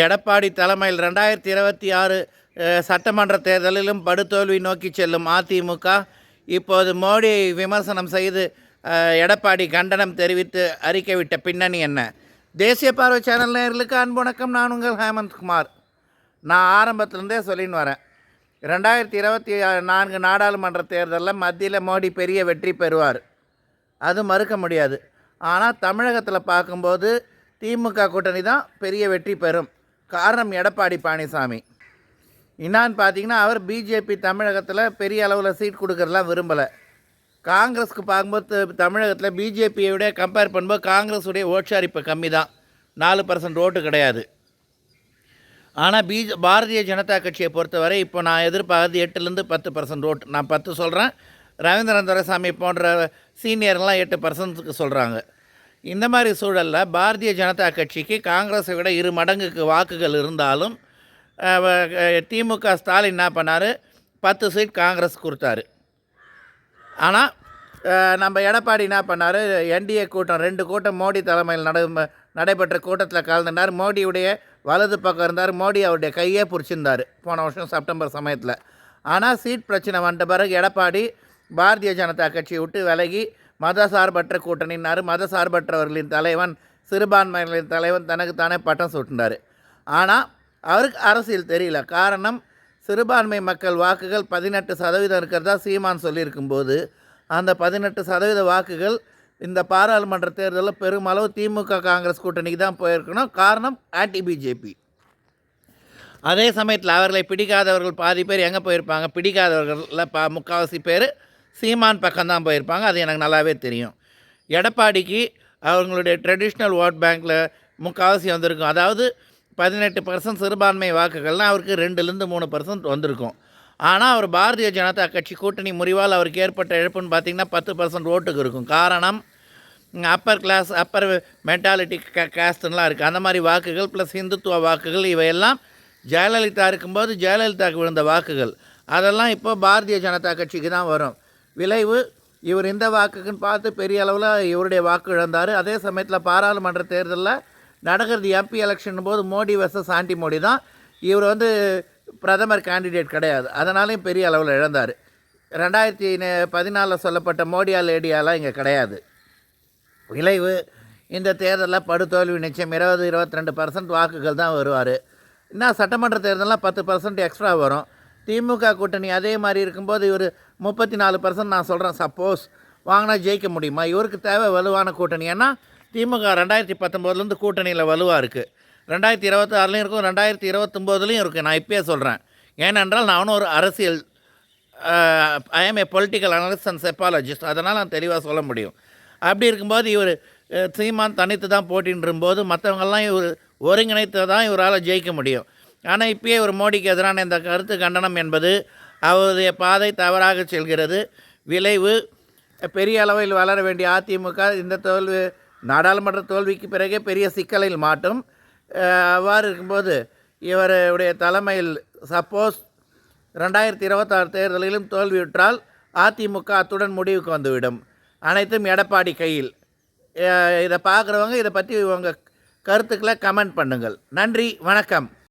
எடப்பாடி தலைமையில் ரெண்டாயிரத்தி இருபத்தி ஆறு சட்டமன்ற தேர்தலிலும் படுதோல்வி நோக்கி செல்லும் அதிமுக இப்போது மோடியை விமர்சனம் செய்து எடப்பாடி கண்டனம் தெரிவித்து அறிக்கை விட்ட பின்னணி என்ன? தேசிய பார்வை சேனல் நேர்களுக்கு அன்பு வணக்கம். நான் உங்கள் ஹேமந்த்குமார் நான் ஆரம்பத்திலேருந்தே சொல்லின்னு வரேன். ரெண்டாயிரத்தி இருபத்தி நான்கு நாடாளுமன்ற தேர்தலில் மத்தியில் மோடி பெரிய வெற்றி பெறுவார். அது மறுக்க முடியாது. ஆனால் தமிழகத்தில் பார்க்கும்போது திமுக கூட்டணி தான் பெரிய வெற்றி பெறும். காரணம் எடப்பாடி பழனிசாமி. என்னான்னு பார்த்தீங்கன்னா அவர் பிஜேபி தமிழகத்தில் பெரிய அளவில் சீட் கொடுக்கறதெல்லாம் விரும்பலை. காங்கிரஸ்க்கு பார்க்கும்போது தமிழகத்தில் பிஜேபியை விட கம்பேர் பண்ணும்போது காங்கிரஸுடைய ஓட்சார் இப்போ கம்மி தான் நாலு பர்சன்ட் ஓட்டு கிடையாது. ஆனால் பிஜ பாரதிய ஜனதா கட்சியை பொறுத்தவரை இப்போ நான் எதிர்பார்க்கறது எட்டுலேருந்து பத்து பர்சன்ட் ஓட்டு. நான் பத்து சொல்கிறேன் ரவீந்திரன் துரைசாமி போன்ற சீனியர்லாம் எட்டு பர்சன்ட்டுக்கு சொல்கிறாங்க இந்த மாதிரி சூழலில் பாரதிய ஜனதா கட்சிக்கு காங்கிரஸை விட இரு மடங்குக்கு வாக்குகள் இருந்தாலும் திமுக ஸ்டாலின் என்ன பண்ணார்? பத்து சீட் காங்கிரஸ் கொடுத்தாரு. ஆனால் நம்ம எடப்பாடி என்ன பண்ணார்? என்டிஏ கூட்டம் ரெண்டு கூட்டம் மோடி தலைமையில் நட நடைபெற்ற கூட்டத்தில் கலந்துனார். மோடியுடைய வலது பக்கம் இருந்தார். மோடி அவருடைய கையே பிடிச்சிருந்தார் போன வருஷம் செப்டம்பர் சமயத்தில். ஆனால் சீட் பிரச்சனை வந்த பிறகு எடப்பாடி பாரதிய ஜனதா கட்சியை விட்டு விலகி மதசார்பற்ற கூட்டணினார் மதசார்பற்றவர்களின் தலைவன் சிறுபான்மையினரின் தலைவன் தனக்கு தானே பட்டம் சூட்டினார். ஆனால் அவருக்கு அரசியல் தெரியல. காரணம் சிறுபான்மை மக்கள் வாக்குகள் பதினெட்டு சதவீதம் இருக்கிறதா சீமான் சொல்லியிருக்கும்போது அந்த பதினெட்டு சதவீத வாக்குகள் இந்த பாராளுமன்ற தேர்தலில் பெருமளவு திமுக காங்கிரஸ் கூட்டணிக்கு தான் போயிருக்கணும். காரணம் ஆன்டி பிஜேபி அதே சமயத்தில் அவர்களை பிடிக்காதவர்கள் பாதி பேர் எங்கே போயிருப்பாங்க? பிடிக்காதவர்களில் பா முக்கால்வாசி பேர் சீமான் பக்கம்தான் போயிருப்பாங்க. அது எனக்கு நல்லாவே தெரியும். எடப்பாடிக்கு அவங்களுடைய ட்ரெடிஷ்னல் ஓட் பேங்க்கில் முக்கால்வாசி வந்திருக்கும். அதாவது பதினெட்டு பர்சன்ட் சிறுபான்மை வாக்குகள்லாம் அவருக்கு ரெண்டுலேருந்து மூணு பர்சன்ட் வந்திருக்கும். ஆனால் அவர் பாரதிய ஜனதா கட்சி கூட்டணி முறிவால் அவருக்கு ஏற்பட்ட இழப்புன்னு பார்த்தீங்கன்னா பத்து பர்சன்ட் ஓட்டுக்கு இருக்கும். காரணம் அப்பர் கிளாஸ் அப்பர் மென்டாலிட்டி கே காஸ்ட்லாம் இருக்குது அந்த மாதிரி வாக்குகள் ப்ளஸ் இந்துத்துவ வாக்குகள் இவையெல்லாம் ஜெயலலிதா இருக்கும்போது ஜெயலலிதாவுக்கு விழுந்த வாக்குகள். அதெல்லாம் இப்போ பாரதிய ஜனதா கட்சிக்கு தான் வரும். விளைவு. இவர் இந்த வாக்குக்குன்னு பார்த்து பெரிய அளவில் இவருடைய வாக்கு இழந்தார். அதே சமயத்தில் பாராளுமன்ற தேர்தலில் நடக்கிறது எம்பி எலெக்ஷன் போது மோடி வர்சஸ் ஆண்டி மோடி தான். இவர் வந்து பிரதமர் கேண்டிடேட் கிடையாது. அதனாலையும் பெரிய அளவில் இழந்தார். ரெண்டாயிரத்தி பதினாலில் சொல்லப்பட்ட மோடியா லேடியாலாம் இங்கே கிடையாது. விளைவு. இந்த தேர்தலில் படுதோல்வி நிச்சயம். இருபது இருபத்தி ரெண்டு பர்சன்ட் வாக்குகள் தான் வருவார். இன்னும் சட்டமன்ற தேர்தலில் பத்து பர்சன்ட் எக்ஸ்ட்ரா வரும். திமுக கூட்டணி அதே மாதிரி இருக்கும்போது இவர் முப்பத்தி நாலு பர்சன்ட் நான் சொல்கிறேன் சப்போஸ் வாங்கினா ஜெயிக்க முடியுமா? இவருக்கு தேவை வலுவான கூட்டணி. ஏன்னா திமுக ரெண்டாயிரத்தி பத்தொம்போதுலேருந்து கூட்டணியில் வலுவாக இருக்குது ரெண்டாயிரத்தி இருபத்தி ஆறுலையும் இருக்கும் ரெண்டாயிரத்தி இருபத்தொம்போதுலேயும் இருக்குது நான் இப்பயே சொல்கிறேன் ஏனென்றால் நானும் ஒரு அரசியல் I am a political analyst and psephologist அதனால் நான் தெளிவாக சொல்ல முடியும். அப்படி இருக்கும்போது இவர் சீமான் தனித்து தான் போட்டின்ற போது மற்றவங்கெல்லாம் இவர் ஒருங்கிணைத்து தான் இவரால் ஜெயிக்க முடியும். ஆனால் இப்பயே ஒரு மோடிக்கு எதிரான இந்த கருத்து கண்டனம் என்பது அவருடைய பாதை தவறாக செல்கிறது. விளைவு பெரிய அளவில் வளர வேண்டிய அதிமுக இந்த தோல்வி நாடாளுமன்ற தோல்விக்கு பிறகே பெரிய சிக்கலில் மாட்டும். அவ்வாறு இருக்கும்போது இவருடைய தலைமையில் சப்போஸ் ரெண்டாயிரத்தி இருபத்தாறு தேர்தலிலும் தோல்வியுற்றால் அதிமுக அத்துடன் முடிவுக்கு வந்துவிடும். அனைத்தும் எடப்பாடி கையில். இதை பார்க்குறவங்க இதை பற்றி உங்கள் கருத்துக்களை கமெண்ட் பண்ணுங்கள். நன்றி வணக்கம்.